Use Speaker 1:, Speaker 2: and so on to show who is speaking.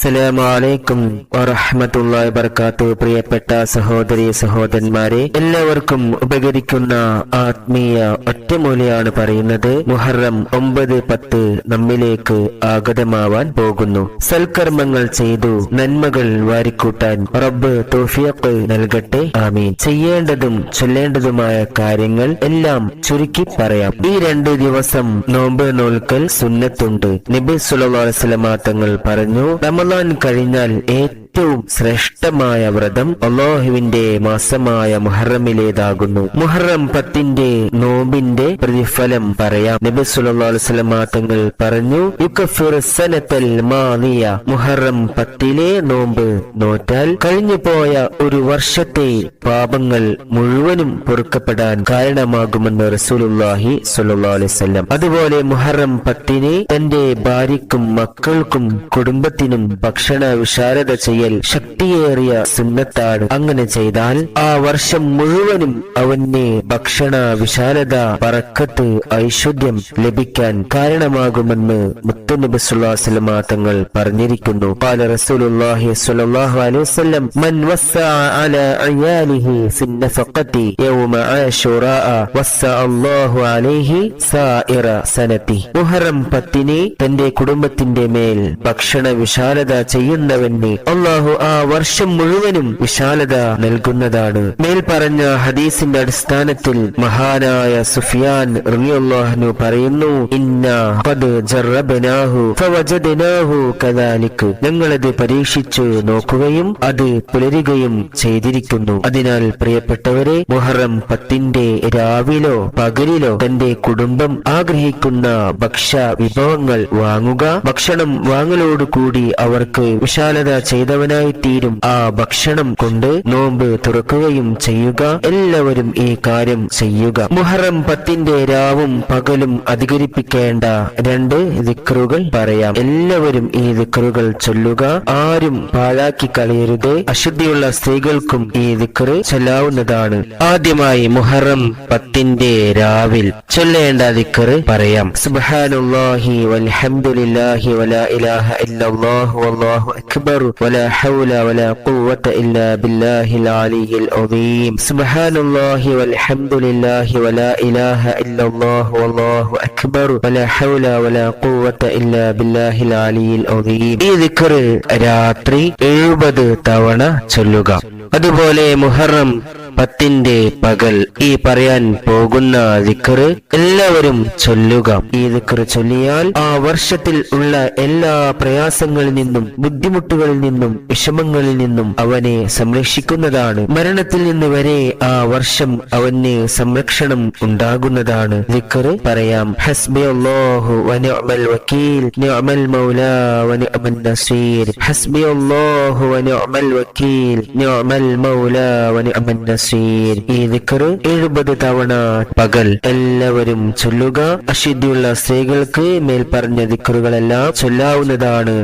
Speaker 1: അസ്സലാമലൈക്കും വറഹമത്തുള്ള വർക്കാത്തു പ്രിയപ്പെട്ട സഹോദരി സഹോദരന്മാരെ എല്ലാവർക്കും ഉപകരിക്കുന്ന ആത്മീയ ഒറ്റമൂലിയാണ് പറയുന്നത്. മുഹറം ഒമ്പത് പത്ത് നമ്മിലേക്ക് ആഗതമാവാൻ പോകുന്നു. സൽക്കർമ്മങ്ങൾ ചെയ്തു നന്മകൾ വാരിക്കൂട്ടാൻ റബ്ബ് തോഫിയക്ക് നൽകട്ടെ. ആമീൻ. ചെയ്യേണ്ടതും ചൊല്ലേണ്ടതുമായ കാര്യങ്ങൾ എല്ലാം ചുരുക്കി പറയാം. ഈ രണ്ട് ദിവസം നോമ്പ് നോൽക്കൽ സുന്നത്തുണ്ട്. നബി അലൈഹി തങ്ങൾ പറഞ്ഞു റമദാൻ കഴിഞ്ഞാൽ ഏറ്റവും ശ്രേഷ്ഠമായ വ്രതം അള്ളാഹുവിന്റെ മാസമായ മുഹറമിലേതാകുന്നു. മുഹറം പത്തിന്റെ നോമ്പിന്റെ പ്രതിഫലം പറയാം. നബി അലൈഹി തങ്ങൾ പറഞ്ഞു മാനിയ മുഹറം പത്തിലെ നോമ്പ് നോറ്റാൽ കഴിഞ്ഞു പോയ ഒരു വർഷത്തെ പാപങ്ങൾ മുഴുവനും പൊറുക്കപ്പെടാൻ കാരണമാകുമെന്ന് റസൂലുല്ലാഹി അലൈഹി അതുപോലെ മുഹറം പത്തിന് തന്റെ ഭാര്യക്കും മക്കൾക്കും കുടുംബത്തിനും ഭക്ഷണ വിശാലത ചെയ്യൽ ശക്തിയേറിയ സുന്നത്താണ് അങ്ങനെ ചെയ്താൽ ആ വർഷം മുഴുവനും അവന് ഭക്ഷണ വിശാലത പറക്കത്ത് ഐശ്വര്യം ലഭിക്കാൻ കാരണമാകുമെന്ന് മുത്തുനബി സുല്ലാസ്ലമ തങ്ങൾ പറഞ്ഞിരിക്കുന്നു قال رسول الله صلى الله عليه وسلم من وسع على عياله في النفقة يوم عاشوراء وسع الله عليه سائر سنته മുഹറം പത്തിന് തന്റെ കുടുംബത്തിന്റെ മേൽ ഭക്ഷണ വിശാലത ചെയ്യുന്നവന് അള്ളാഹു ആ വർഷം മുഴുവനും വിശാലത നൽകുന്നതാണ്. മേൽപ്പറഞ്ഞ ഹദീസിന്റെ അടിസ്ഥാനത്തിൽ മഹാനായ സുഫിയാൻ റളിയല്ലാഹു പറയുന്നു ഞങ്ങളത് പരീക്ഷിച്ചു നോക്കുകയും അത് പുലരുകയും ചെയ്തിരിക്കുന്നു. അതിനാൽ പ്രിയപ്പെട്ടവരെ മുഹറം പത്തിന്റെ രാവിലോ പകലിലോ തന്റെ കുടുംബം ആഗ്രഹിക്കുന്ന ഭക്ഷ്യ വിഭവങ്ങൾ വാങ്ങുക ഭക്ഷണം വാങ്ങലോടുകൂടി അവർക്ക് വിശാലത ചെയ്തവനായി തീരും. ആ ഭക്ഷണം കൊണ്ട് നോമ്പ് തുറക്കുകയും ചെയ്യുക. എല്ലാവരും ഈ കാര്യം ചെയ്യുക. മുഹറം പത്തിന്റെ രാവും പകലും അധികരിപ്പിക്കേണ്ട രണ്ട് ദിക്റുകൾ പറയാം. എല്ലാവരും ഈ ദിക്റുകൾ ചൊല്ലുക. ആരും പാഴാക്കി കളയരുത്. അശുദ്ധിയുള്ള സ്ത്രീകൾക്കും ഈ ദിക്റ് ചൊല്ലാവുന്നതാണ്. ആദ്യമായി മുഹറം പത്തിന്റെ രാവിൽ ചൊല്ലേണ്ട ദിക്റ് പറയാം. സുബ്ഹാനല്ലാഹി വൽഹംദുലില്ലാഹി വലാ ഇലാഹ ഇല്ലല്ലാഹു വല്ലാഹു അക്ബർ വലാ ഹൗല വലാ ഖുവത ഇല്ലാ ബില്ലാഹിൽ അലിയിൽ അദീം. സുബ്ഹാനല്ലാഹി വൽഹംദുലില്ലാഹി വലാ ഇലാഹ ഇല്ലല്ലാഹു വല്ലാഹു അക്ബർ വലാ ഹൗല വലാ ഖുവത ഇല്ലാ ബില്ലാഹിൽ അലിയിൽ അദീം. ഈ ദിക്റ് രാത്രി എഴുപത് തവണ ചൊല്ലുക. അതുപോലെ മുഹറം പത്തിന്റെ പകൽ ഈ പറയാൻ പോകുന്ന ദിക്കറ് എല്ലാവരും ചൊല്ലുക. ഈ ദിക്കറ് ചൊല്ലിയാൽ ആ വർഷത്തിൽ ഉള്ള എല്ലാ പ്രയാസങ്ങളിൽ നിന്നും ബുദ്ധിമുട്ടുകളിൽ നിന്നും വിഷമങ്ങളിൽ നിന്നും അവനെ സംരക്ഷിക്കുന്നതാണ്. മരണത്തിൽ നിന്ന് വരെ ആ വർഷം അവന് സംരക്ഷണം ഉണ്ടാകുന്നതാണ്. ദിക്കറ് പറയാം ഹസ്ബി അല്ലാഹു വനിഅമൽ വക്കീൽ നിഅമൽ മൗലാ വനിഅമൽ നസീർ ഹസ്ബി അല്ലാഹു വനിഅമൽ വക്കീൽ നിഅമൽ മൗലാ വനിഅമൽ നസീർ. ഈ ദിക്കറ് എഴുപത് തവണ പകൽ. എല്ലാവരും ചൊല്ലുക. അശുദ്ധിയുള്ള സ്ത്രീകൾക്ക് മേൽപ്പറഞ്ഞ പറഞ്ഞ ദിക്കറുകളെല്ലാം ചൊല്ലാവുന്നതാണ്.